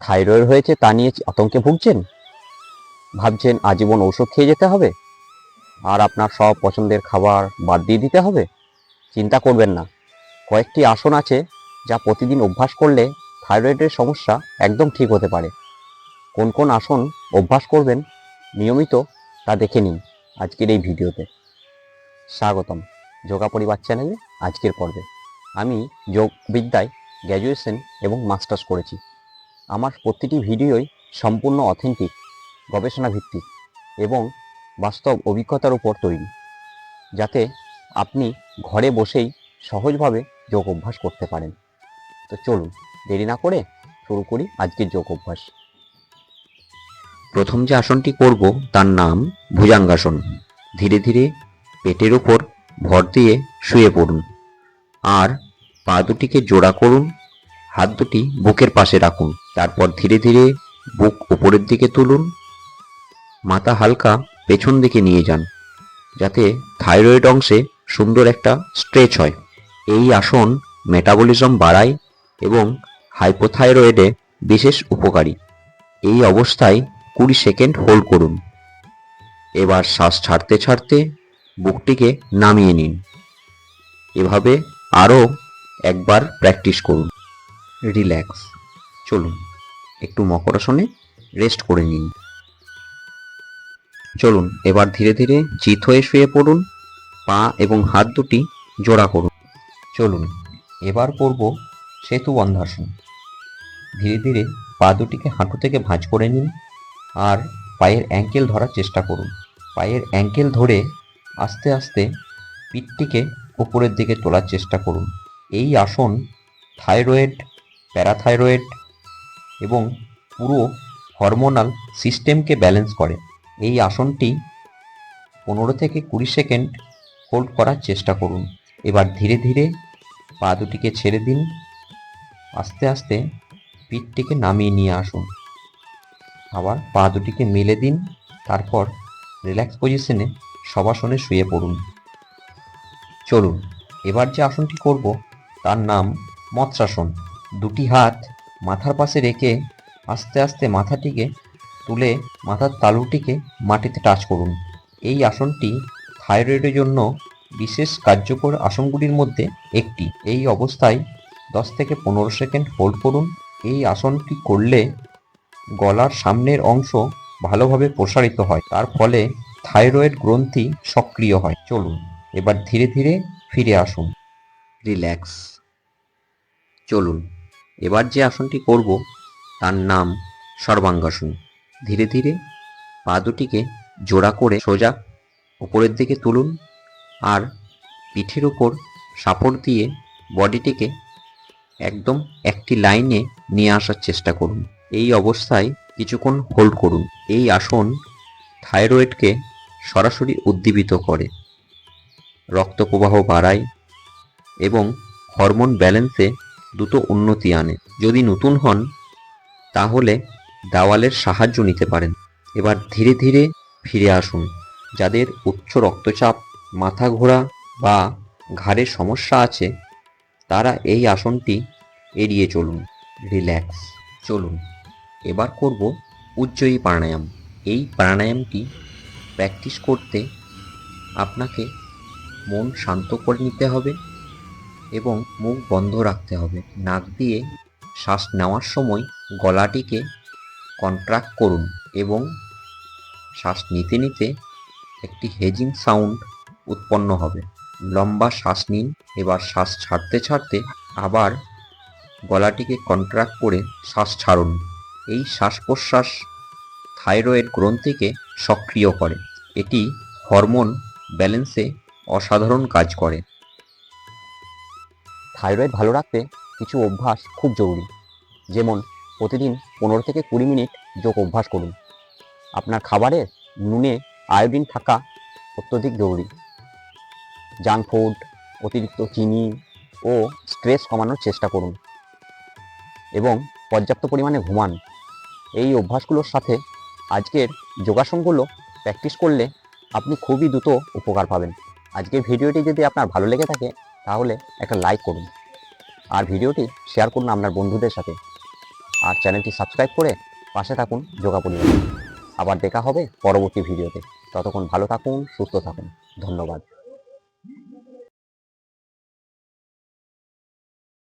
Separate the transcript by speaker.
Speaker 1: Thyroid হয়েছে তা নিয়ে আতঙ্কে ভুগছেন? ভাবছেন আজীবন ঔষধ খেয়ে যেতে হবে? আর আপনার সব পছন্দের খাবার বাদ দিয়ে দিতে হবে? চিন্তা করবেন না। কয়েকটি আসন আছে যা প্রতিদিন অভ্যাস করলে থাইরয়েডের সমস্যা একদম ঠিক হতে পারে। কোন কোন আসন অভ্যাস করবেন নিয়মিত তা দেখে নিন আজকের এই ভিডিওতে। স্বাগতম যোগা পরিবার চ্যানেলে আজকের পর্বে। আমি যোগ বিদ্যায় গ্র্যাজুয়েশন এবং মাস্টার্স করেছি। আমার প্রতিটি ভিডিওই সম্পূর্ণ অথেন্টিক গবেষণা ভিত্তিক এবং বাস্তব অভিজ্ঞতার উপর তৈরি, যাতে আপনি ঘরে বসেই সহজভাবে যোগ অভ্যাস করতে পারেন। তো চলুন, দেরি না করে শুরু করি আজকের যোগ অভ্যাস। প্রথম যে আসনটি করব, তার নাম ভুজাঙ্গাসন। ধীরে ধীরে পেটের উপর ভর দিয়ে শুয়ে পড়ুন। আর পা দুটিকে জোড়া করুন। হাত দুটি বুকের পাশে রাখুন। তারপর ধীরে ধীরে বুক উপরের দিকে তুলুন। মাথা হালকা পেছন দিকে নিয়ে যান, যাতে থাইরয়েড অংশে সুন্দর একটা স্ট্রেচ হয়। এই আসন মেটাবলিজম বাড়ায় এবং হাইপোথাইরয়েডে বিশেষ উপকারী। এই অবস্থায় কুড়ি সেকেন্ড হোল্ড করুন। এবার শ্বাস ছাড়তে ছাড়তে বুকটিকে নামিয়ে নিন। এভাবে আরও একবার প্র্যাকটিস করুন। রিল্যাক্স। চলুন, একটু মকরাসনে রেস্ট করে নিন। চলুন, এবার ধীরে ধীরে চিত হয়ে শুয়ে পড়ুন, পা এবং হাত দুটি জোড়া করুন। চলুন, এবার করব সেতু বন্ধাসন। ধীরে ধীরে পা দুটিকে হাঁটু থেকে ভাঁজ করে নিন আর পায়ের অ্যাঙ্কেল ধরার চেষ্টা করুন। পায়ের অ্যাঙ্কেল ধরে আস্তে আস্তে পিঠটিকে উপরের দিকে তোলার চেষ্টা করুন। এই আসন থাইরয়েড প্যারাথাইরয়েড এবং পুরো হরমোনাল সিস্টেমকে ব্যালেন্স করে। এই আসনটি পনেরো থেকে কুড়ি সেকেন্ড হোল্ড করার চেষ্টা করুন। এবার ধীরে ধীরে পা দুটিকে ছেড়ে দিন। আস্তে আস্তে পিঠটিকে নামিয়ে নিয়ে আসুন। আবার পা দুটিকে মেলে দিন। তারপর রিল্যাক্স পজিশনে সবাসনে শুয়ে পড়ুন। চলুন, এবার যে আসনটি করব তার নাম মৎস্যাসন। দুটি হাত মাথার পাশে রেখে আস্তে আস্তে মাথাটিকে তুলে মাথার তালুটিকে মাটিতে টাচ করুন। এই আসনটি থাইরয়েডের জন্য বিশেষ কার্যকর আসনগুলির মধ্যে একটি। এই অবস্থায় দশ থেকে পনেরো সেকেন্ড হোল্ড করুন। এই আসনটি করলে গলার সামনের অংশ ভালোভাবে প্রসারিত হয়। তার ফলে থাইরয়েড গ্রন্থি সক্রিয় হয়। চলুন, এবার ধীরে ধীরে ফিরে আসুন। রিল্যাক্স। চলুন। এবার যে আসনটি করব, তার নাম সর্বাঙ্গাসন। ধীরে ধীরে পা দুটিকে জোড়া করে সোজা উপরের দিকে তুলুন আর পিঠের উপর সাপোর্ট দিয়ে বডিটিকে একদম একটি লাইনে নিয়ে আসার চেষ্টা করুন। এই অবস্থায় কিছুক্ষণ হোল্ড করুন। এই আসন থাইরয়েডকে সরাসরি উদ্দীপিত করে। রক্ত প্রবাহ বাড়ায় এবং হরমোন ব্যালেন্সে দ্রুত উন্নতি আনে। যদি নতুন হন, তাহলে দাওয়ালের সাহায্য নিতে পারেন। এবার ধীরে ধীরে ফিরে আসুন। যাদের উচ্চ রক্তচাপ, মাথা ঘোরা বা ঘাড়ের সমস্যা আছে, তারা এই আসনটি এড়িয়ে চলুন। রিল্যাক্স। চলুন। এবার করব উজ্জয়ী প্রাণায়াম। এই প্রাণায়ামটি প্র্যাকটিস করতে আপনাকে মন শান্ত করে নিতে হবে। এবং মুখ বন্ধ রাখতে হবে। নাক দিয়ে শ্বাস নেওয়ার সময় গলাটিকে কন্ট্রাক্ট করুন এবং শ্বাস নিতে নিতে একটি হেজিং সাউন্ড উৎপন্ন হবে। লম্বা শ্বাস নিন, এবার শ্বাস ছাড়তে ছাড়তে আবার গলাটিকে কন্ট্রাক্ট করে শ্বাস ছাড়ুন। এই শ্বাস প্রশ্বাস থাইরয়েড গ্রন্থিকে সক্রিয় করে। এটি হরমোন ব্যালেন্সে অসাধারণ কাজ করে। থাইরয়েড ভালো রাখতে কিছু অভ্যাস খুব জরুরি। যেমন প্রতিদিন পনেরো থেকে কুড়ি মিনিট যোগ অভ্যাস করুন। আপনার খাবারে নুনে আয়োডিন থাকা অত্যধিক জরুরি। জাঙ্ক ফুড, অতিরিক্ত চিনি ও স্ট্রেস কমানোর চেষ্টা করুন। এবং পর্যাপ্ত পরিমাণে ঘুমান। এই অভ্যাসগুলোর সাথে আজকের যোগাসনগুলো প্র্যাকটিস করলে আপনি খুবই দ্রুত উপকার পাবেন। আজকের ভিডিওটি যদি আপনার ভালো লেগে থাকে তাহলে একটা লাইক করুন। আর ভিডিওটি শেয়ার করুন আপনার বন্ধুদের সাথে। আর চ্যানেলটি সাবস্ক্রাইব করে পাশে থাকুন যোগা পরিবার আবার দেখা হবে পরবর্তী ভিডিওতে। ততক্ষণ ভালো থাকুন, সুস্থ থাকুন। ধন্যবাদ।